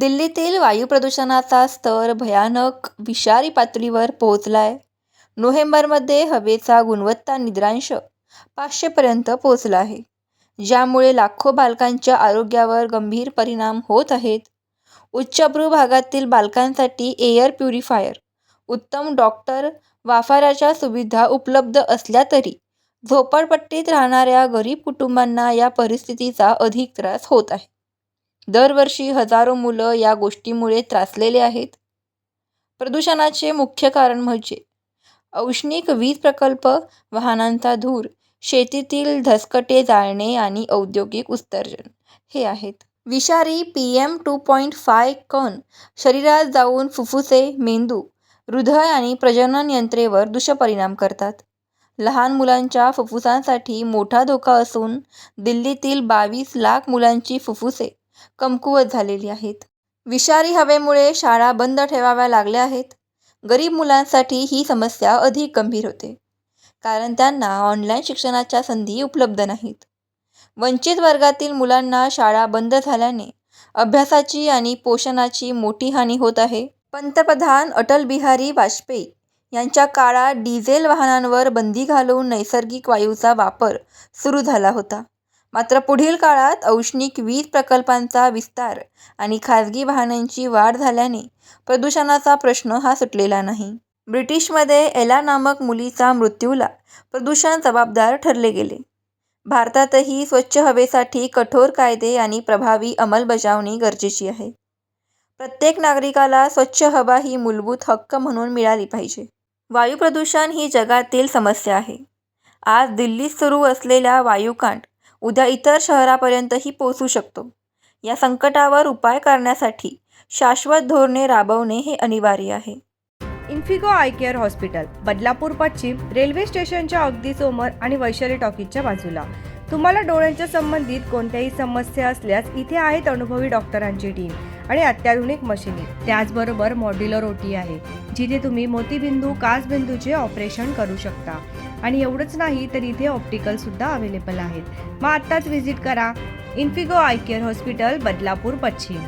दिल्लीतील वायू प्रदूषणाचा स्तर भयानक विषारी पातळीवर पोहोचलाय. नोव्हेंबरमध्ये हवेचा गुणवत्ता निद्रांश पाचशेपर्यंत पोहोचला आहे ज्यामुळे लाखो बालकांच्या आरोग्यावर गंभीर परिणाम होत आहेत. उच्चभ्रू भागातील बालकांसाठी एअर प्युरिफायर उत्तम डॉक्टर वाफाराच्या सुविधा उपलब्ध असल्या तरी झोपडपट्टीत राहणाऱ्या गरीब कुटुंबांना या परिस्थितीचा अधिक त्रास होत आहे. दरवर्षी हजारो मुलं या गोष्टीमुळे त्रासलेले आहेत. प्रदूषणाचे मुख्य कारण म्हणजे औष्णिक वीज प्रकल्प वाहनांचा धूर शेतीतील धसकटे जाळणे आणि औद्योगिक उत्सर्जन हे आहेत. विषारी P M two point five कण शरीरात जाऊन फुफ्फुसे मेंदू हृदय आणि प्रजनन यंत्रेवर दुष्परिणाम करतात. लहान मुलांच्या फुफ्फुसांसाठी मोठा धोका असून दिल्लीतील बावीस लाख मुलांची फुफ्फुसे कमकुवत झालेली आहेत. विषारी हवेमुळे शाळा बंद ठेवाव्या लागल्या आहेत. गरीब मुलांसाठी ही समस्या अधिक गंभीर होते. कारण त्यांना ऑनलाईन शिक्षणाच्या संधी उपलब्ध नाहीत. वंचित वर्गातील मुलांना शाळा बंद झाल्याने अभ्यासाची आणि पोषणाची मोठी हानी होत आहे. पंतप्रधान अटल बिहारी वाजपेयी यांच्या काळात डिझेल वाहनांवर बंदी घालून नैसर्गिक वायूचा वापर सुरू झाला होता. मात्र पुढील काळात औष्णिक वीज प्रकल्पांचा विस्तार आणि खाजगी वाहनांची वाढ झाल्याने प्रदूषणाचा प्रश्न हा सुटलेला नाही. ब्रिटिशमध्ये एला नामक मुलीचा मृत्यूला प्रदूषण जबाबदार ठरले गेले. भारतातही स्वच्छ हवेसाठी कठोर कायदे आणि प्रभावी अंमलबजावणी गरजेची आहे. प्रत्येक नागरिकाला स्वच्छ हवा ही मूलभूत हक्क म्हणून मिळाली पाहिजे. वायू प्रदूषण ही जगातील समस्या आहे. आज दिल्लीत सुरू असलेला वायुकांड उद्या इतर शहरापर्यंतही पोहोचू शकतो. या संकटावर उपाय करण्यासाठी शाश्वत धोरणे राबवणे हे अनिवार्य आहे. Infigo eye care hospital Badlapur पश्चिम रेल्वे स्टेशनच्या अगदी समोर आणि वैशाली टॉकीजच्या बाजूला. तुम्हाला डोळ्यांच्या संबंधित कोणत्याही समस्या असल्यास इथे आहेत अनुभवी डॉक्टरांची टीम. आणि अत्याधुनिक मशिनी. त्याचबरोबर मॉड्युलर ओटी आहे जिथे तुम्ही मोतीबिंदू काचबिंदूचे ऑपरेशन करू शकता. आणि एवढंच नाही तर इथे ऑप्टिकल सुद्धा अवेलेबल आहेत. मग आत्ताच व्हिजिट करा. Infigo eye care hospital Badlapur पश्चिम.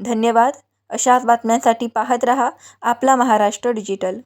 धन्यवाद. अशाच बातम्यांसाठी पाहत रहा आपला महाराष्ट्र डिजिटल